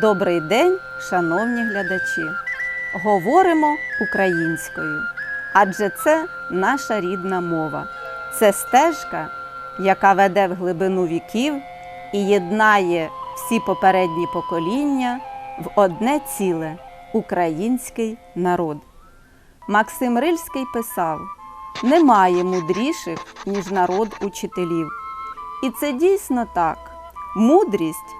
Добрий день, шановні глядачі! Говоримо українською, адже це наша рідна мова. Це стежка, яка веде в глибину віків і єднає всі попередні покоління в одне ціле український народ. Максим Рильський писав: немає мудріших, ніж народ учителів. І це дійсно так. Мудрість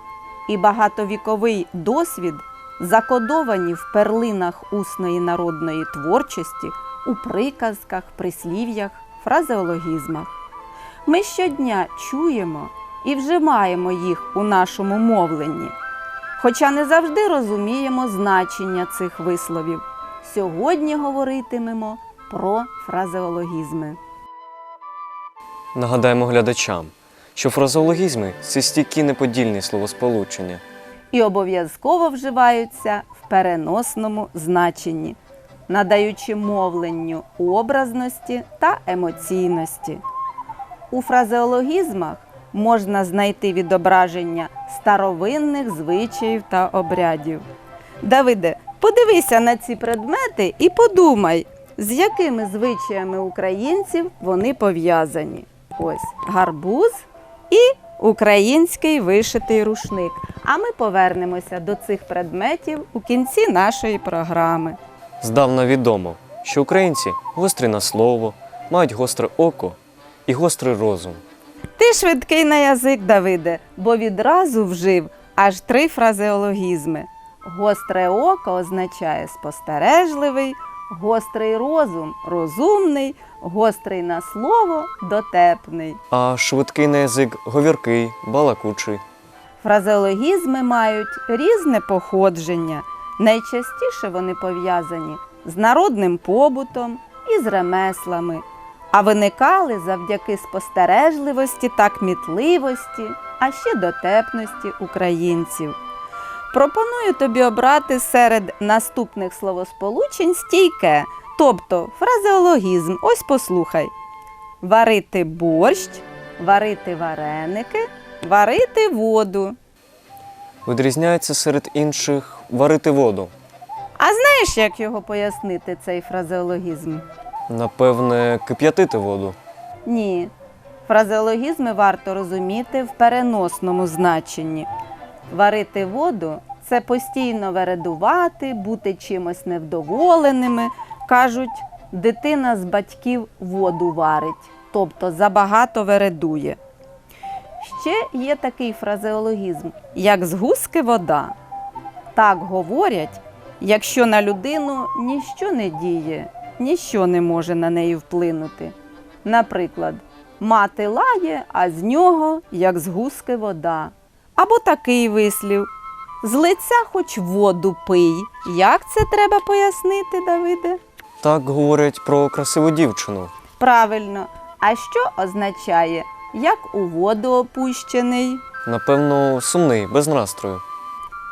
і багатовіковий досвід закодовані в перлинах усної народної творчості, у приказках, прислів'ях, фразеологізмах. Ми щодня чуємо і вживаємо їх у нашому мовленні, хоча не завжди розуміємо значення цих висловів. Сьогодні говоритимемо про фразеологізми. Нагадаємо глядачам, що фразеологізми це стійкі неподільні словосполучення. і обов'язково вживаються в переносному значенні, надаючи мовленню образності та емоційності. У фразеологізмах можна знайти відображення старовинних звичаїв та обрядів. Давиде, подивися на ці предмети і подумай, з якими звичаями українців вони пов'язані. Ось гарбуз і український вишитий рушник. А ми повернемося до цих предметів у кінці нашої програми. Здавна відомо, що українці гострі на слово, мають гостре око і гострий розум. Ти швидкий на язик, Давиде, бо відразу вжив аж три фразеологізми. Гостре око означає спостережливий, гострий розум розумний, гострий на слово дотепний. А швидкий на язик говіркий, балакучий. Фразеологізми мають різне походження. Найчастіше вони пов'язані з народним побутом і з ремеслами, а виникали завдяки спостережливості та кмітливості, а ще дотепності українців. Пропоную тобі обрати серед наступних словосполучень стійке, тобто фразеологізм. Ось послухай: варити борщ, варити вареники, варити воду. Відрізняється серед інших варити воду. А знаєш, як його пояснити, цей фразеологізм? Напевне, кип'ятити воду. Ні. Фразеологізми варто розуміти в переносному значенні. Варити воду це постійно вередувати, бути чимось невдоволеними. Кажуть, дитина з батьків воду варить, тобто забагато вередує. Ще є такий фразеологізм, як з гуски вода. Так говорять, якщо на людину ніщо не діє, ніщо не може на неї вплинути. Наприклад, мати лає, а з нього, як з гуски вода. Або такий вислів. З лиця хоч воду пий. Як це треба пояснити, Давиде? Так говорять про красиву дівчину. Правильно. А що означає, як у воду опущений? Напевно, сумний, без настрою.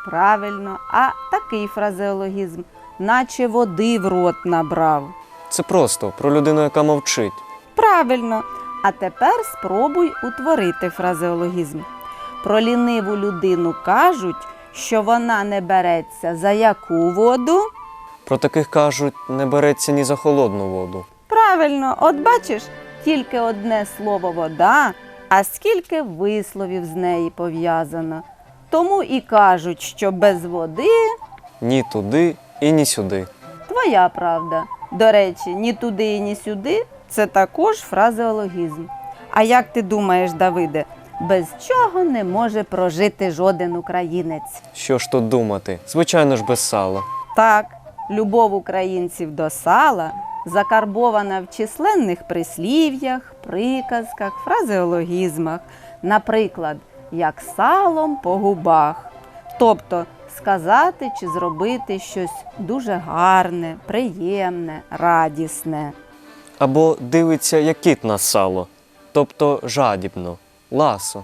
Правильно, а такий фразеологізм, наче води в рот набрав. Це просто про людину, яка мовчить. Правильно. А тепер спробуй утворити фразеологізм. Про ліниву людину кажуть, що вона не береться за яку воду? Про таких кажуть, не береться ні за холодну воду. Правильно, от бачиш, тільки одне слово вода, а скільки висловів з неї пов'язано. Тому і кажуть, що без води Ні туди і ні сюди. Твоя правда. До речі, ні туди і ні сюди це також фразеологізм. А як ти думаєш, Давиде, без чого не може прожити жоден українець? Що ж тут думати? Звичайно ж, без сала. Так, любов українців до сала закарбована в численних прислів'ях, приказках, фразеологізмах, наприклад, як салом по губах. Тобто сказати чи зробити щось дуже гарне, приємне, радісне. Або дивиться, як кіт на сало, тобто жадібно, ласо.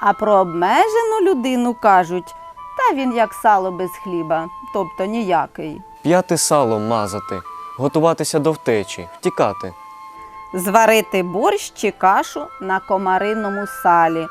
А про обмежену людину кажуть, та він як сало без хліба, тобто ніякий. П'яти сало мазати, готуватися до втечі, втікати. Зварити борщ чи кашу на комариному салі.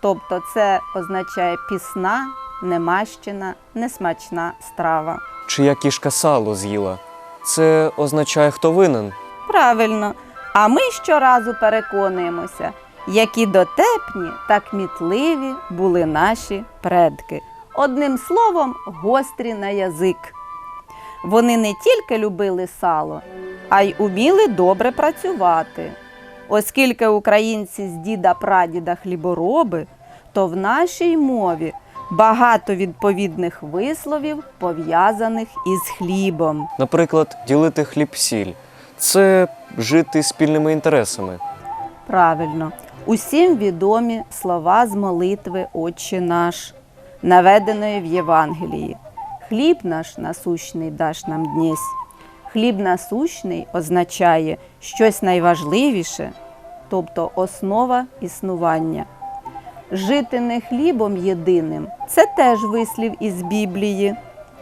Тобто це означає пісна, немащена, несмачна страва. Чия кішка сало з'їла? Це означає, хто винен. Правильно. А ми щоразу переконуємося, які дотепні та кмітливі були наші предки. Одним словом, гострі на язик. Вони не тільки любили сало, а й уміли добре працювати. Оскільки українці з діда прадіда хлібороби, то в нашій мові багато відповідних висловів пов'язаних із хлібом. Наприклад, ділити хліб-сіль це жити спільними інтересами. Правильно, усім відомі слова з молитви Отче наш, наведеної в Євангелії. Хліб наш насущний даш нам днесь. Хліб насущний означає щось найважливіше, тобто основа існування. Жити не хлібом єдиним це теж вислів із Біблії,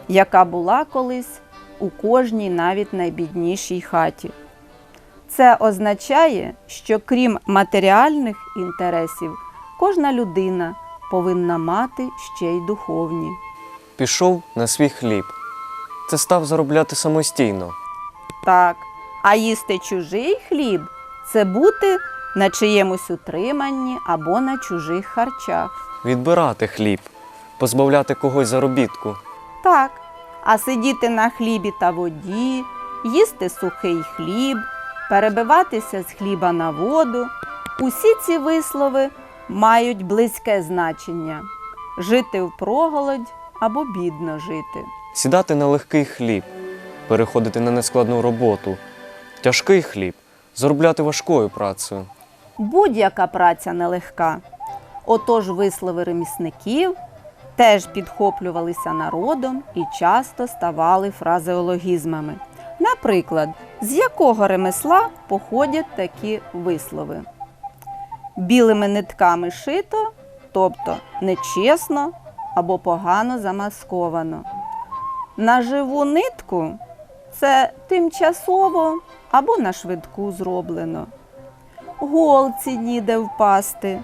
яка була колись у кожній навіть найбіднішій хаті. Це означає, що крім матеріальних інтересів, кожна людина повинна мати ще й духовні. Пішов на свій хліб. Це став заробляти самостійно. Так, а їсти чужий хліб це бути на чиємусь утриманні або на чужих харчах. Відбирати хліб, позбавляти когось заробітку. Так, а сидіти на хлібі та воді, їсти сухий хліб, перебиватися з хліба на воду. Усі ці вислови мають близьке значення жити впроголодь або бідно жити. Сідати на легкий хліб, переходити на нескладну роботу. Тяжкий хліб заробляти важкою працею. Будь-яка праця нелегка. Отож вислови ремісників теж підхоплювалися народом і часто ставали фразеологізмами. Наприклад, з якого ремесла походять такі вислови? Білими нитками шито, тобто нечесно або погано замасковано. На живу нитку це тимчасово або на швидку зроблено голці ніде впасти,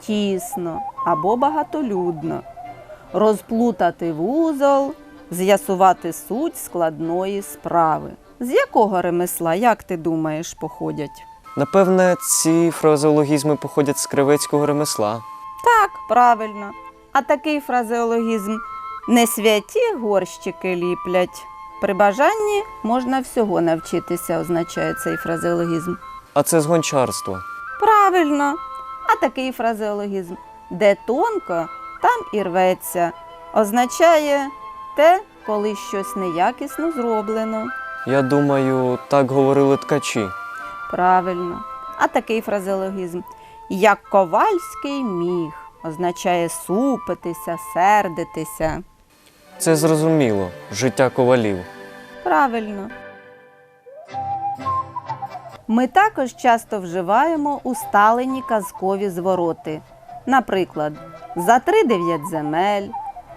тісно або багатолюдно, розплутати вузол, з'ясувати суть складної справи. З якого ремесла, як ти думаєш, походять? Напевне, ці фразеологізми походять з кривецького ремесла. Так, правильно. А такий фразеологізм не святі горщики ліплять. При бажанні можна всього навчитися, означає цей фразеологізм. А це з гончарства. Правильно. А такий фразеологізм, де тонко, там і рветься, означає те, коли щось неякісно зроблено. Я думаю, так говорили ткачі. Правильно. А такий фразеологізм, як ковальський міг, означає супитися, сердитися. Це зрозуміло, життя ковалів. Правильно. Ми також часто вживаємо усталені казкові звороти. Наприклад, за три дев'ять земель,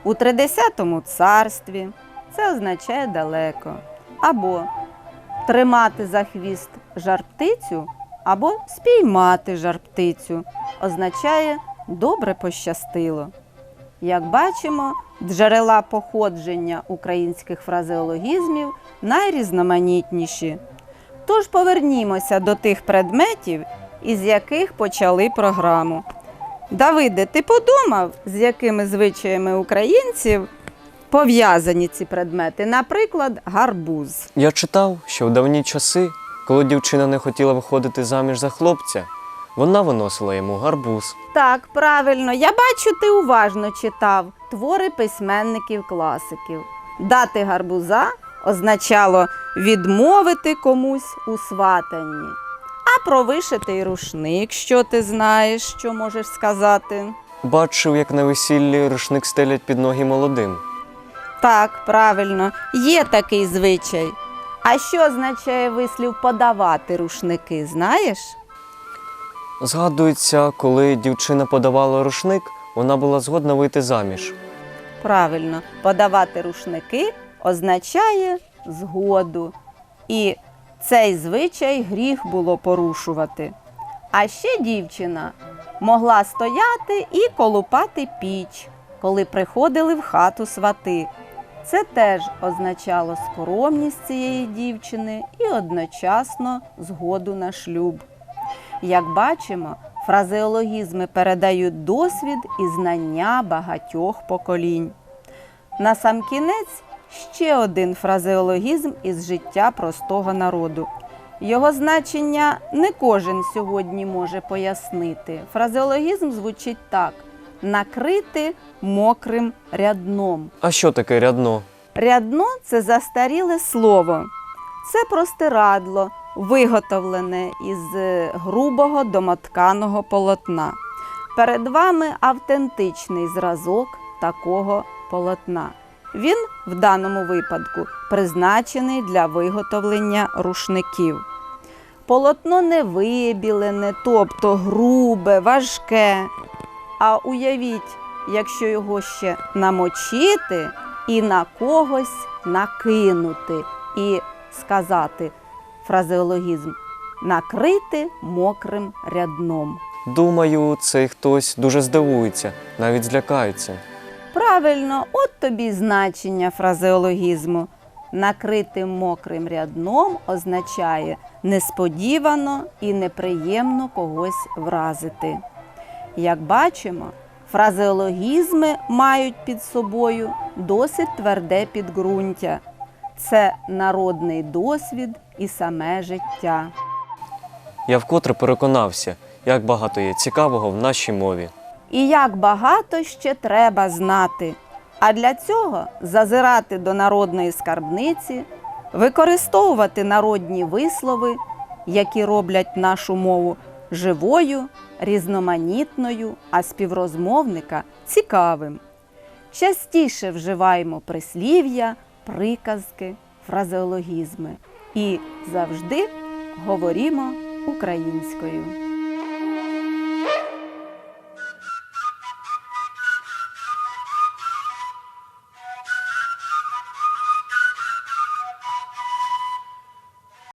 у тридесятому царстві це означає далеко. Або тримати за хвіст жарптицю, або спіймати жарптицю означає добре пощастило. Як бачимо, джерела походження українських фразеологізмів найрізноманітніші. Тож повернімося до тих предметів, із яких почали програму. Давиде, ти подумав, з якими звичаями українців пов'язані ці предмети? Наприклад, гарбуз. Я читав, що в давні часи, коли дівчина не хотіла виходити заміж за хлопця, вона виносила йому гарбуз. Так, правильно, я бачу, ти уважно читав твори письменників-класиків. Дати гарбуза означало відмовити комусь у сватанні. А про вишитий рушник, що ти знаєш, що можеш сказати? Бачив, як на весіллі рушник стелять під ноги молодим. Так, правильно, є такий звичай. А що означає вислів подавати рушники, знаєш? Згадується, коли дівчина подавала рушник, вона була згодна вийти заміж. Правильно, подавати рушники означає згоду. І цей звичай гріх було порушувати. А ще дівчина могла стояти і колупати піч, коли приходили в хату свати. Це теж означало скромність цієї дівчини і одночасно згоду на шлюб. Як бачимо, фразеологізми передають досвід і знання багатьох поколінь. Насамкінець ще один фразеологізм із життя простого народу. Його значення не кожен сьогодні може пояснити. Фразеологізм звучить так: накрити мокрим рядном. А що таке рядно? Рядно це застаріле слово. Це простирадло, виготовлене із е, грубого домотканого полотна. Перед вами автентичний зразок такого полотна. Він в даному випадку призначений для виготовлення рушників. Полотно не вибілене, тобто грубе, важке. А уявіть, якщо його ще намочити і на когось накинути, і сказати фразеологізм накрити мокрим рядном. Думаю, цей хтось дуже здивується, навіть злякається. Правильно, от тобі значення фразеологізму. Накрити мокрим рядном означає несподівано і неприємно когось вразити. Як бачимо, фразеологізми мають під собою досить тверде підґрунтя. Це народний досвід і саме життя. Я вкотре переконався, як багато є цікавого в нашій мові. І як багато ще треба знати. А для цього зазирати до народної скарбниці, використовувати народні вислови, які роблять нашу мову живою, різноманітною, а співрозмовника цікавим. Частіше вживаємо прислів'я, приказки, фразеологізми і завжди говоримо українською.